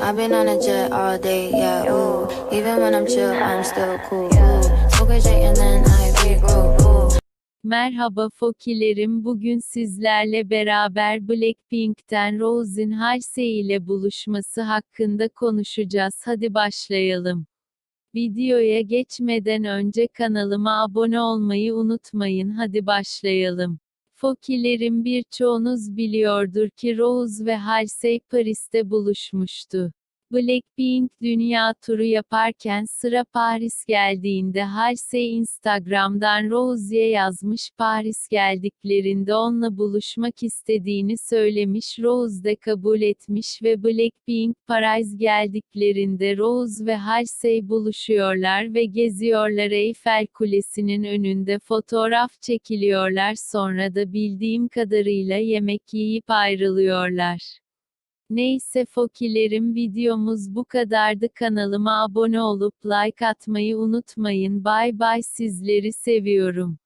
I've been on a jet all day, yeah, ooh. Even when I'm chill, I'm still cool, ooh. Smoke a J and then I regroup. Merhaba Fokilerim bugün sizlerle beraber Blackpink'ten Rose'in Halsey ile buluşması hakkında konuşacağız. Hadi başlayalım. Videoya geçmeden önce kanalıma abone olmayı unutmayın. Hadi başlayalım. Fokilerim birçoğunuz biliyordur ki Rose ve Halsey Paris'te buluşmuştu. Blackpink dünya turu yaparken sıra Paris geldiğinde Halsey Instagram'dan Rose'ye yazmış Paris geldiklerinde onunla buluşmak istediğini söylemiş. Rose de kabul etmiş ve Blackpink Paris geldiklerinde Rose ve Halsey buluşuyorlar ve geziyorlar. Eyfel Kulesi'nin önünde fotoğraf çekiliyorlar. Sonra da bildiğim kadarıyla yemek yiyip ayrılıyorlar. Neyse Fokilerim videomuz bu kadardı kanalıma abone olup like atmayı unutmayın bye bye sizleri seviyorum.